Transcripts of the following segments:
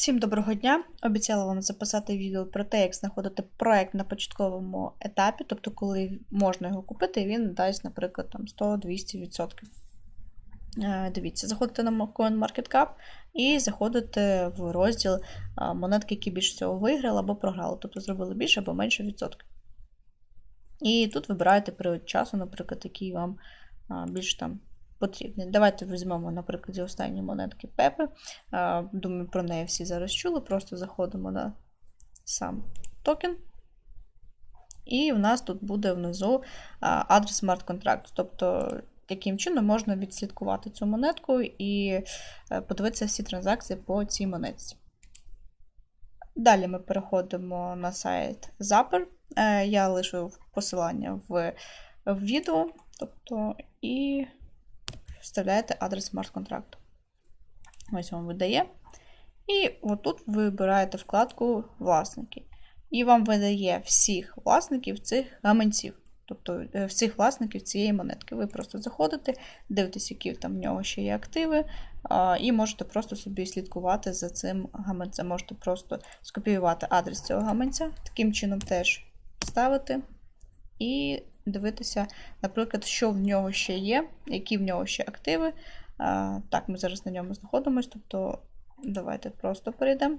Всім доброго дня! Обіцяла вам записати відео про те, як знаходити проект на початковому етапі, тобто коли можна його купити, і він дасть, наприклад, там 100-200%. Е, Дивіться, заходите на CoinMarketCap і заходите в розділ монетки, які більше всього виграли або програли, тобто зробили більше або менше відсотків. І тут вибираєте період часу, наприклад, який вам більш там потрібний. Давайте візьмемо, наприклад, останні монетки Пепи. Думаю, про неї всі зараз чули. Просто заходимо на сам токен. І в нас тут буде внизу адрес смарт-контракту. Тобто, яким чином можна відслідкувати цю монетку і е, подивитися всі транзакції по цій монетці. Далі ми переходимо на сайт Zapper. Е, Я лишу посилання в відео, тобто, і вставляєте адрес смарт-контракту. Ось вам видає. І отут ви вибираєте вкладку Власники. І вам видає всіх власників цих гаманців. Тобто е, всіх власників цієї монетки. Ви просто заходите, дивитесь, які там в нього ще є активи, і можете просто собі слідкувати за цим гаманцем. Можете просто скопіювати адрес цього гаманця, таким чином теж ставити. І дивитися, наприклад, що в нього ще є, які в нього ще активи. Так, ми зараз на ньому знаходимося. Тобто, давайте просто перейдемо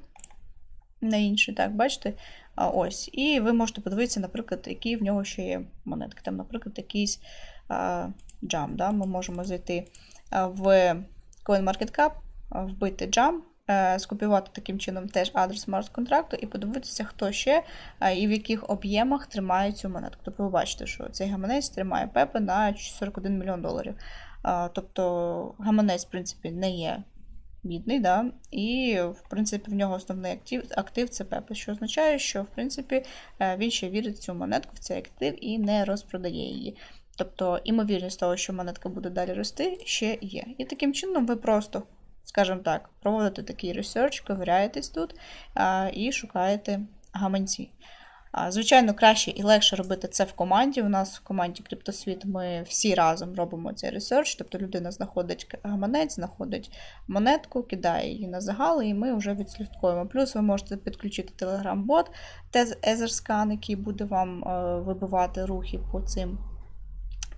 на інший. Так, бачите? Ось. І ви можете подивитися, наприклад, які в нього ще є монетки. Там, наприклад, якийсь джам. Да? Ми можемо зайти в CoinMarketCap, вбити джам. Е, Скопіювати таким чином теж адрес смарт-контракту і подивитися, хто ще і в яких об'ємах тримає цю монетку. Тобто ви бачите, що цей гаманець тримає Пепе на 41 мільйон доларів. Тобто гаманець, в принципі, не є бідний, да? і, в принципі, в нього основний актив, актив це Пепе, що означає, що в принципі е, він ще вірить в цю монетку, в цей актив і не розпродає її. Тобто, імовірність того, що монетка буде далі рости, ще є. І таким чином ви просто, скажімо так, проводите такий ресерч, ковиряєтесь тут а, і шукаєте гаманці. А, Звичайно, краще і легше робити це в команді. У нас в команді Криптосвіт ми всі разом робимо цей ресерч, тобто людина знаходить гаманець, знаходить монетку, кидає її на загал, і ми вже відслідкуємо. Плюс ви можете підключити Telegram-бот, Etherscan, який буде вам е, вибивати рухи по цим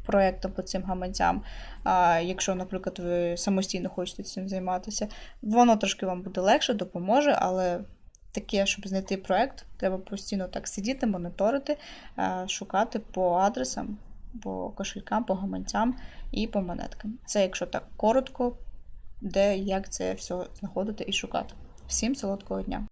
проєктам, по цим гаманцям. А якщо, наприклад, ви самостійно хочете цим займатися, воно трошки вам буде легше, допоможе, але таке, щоб знайти проект, треба постійно так сидіти, моніторити, шукати по адресам, по кошелькам, по гаманцям і по монеткам. Це якщо так коротко, де як це все знаходити і шукати. Всім солодкого дня!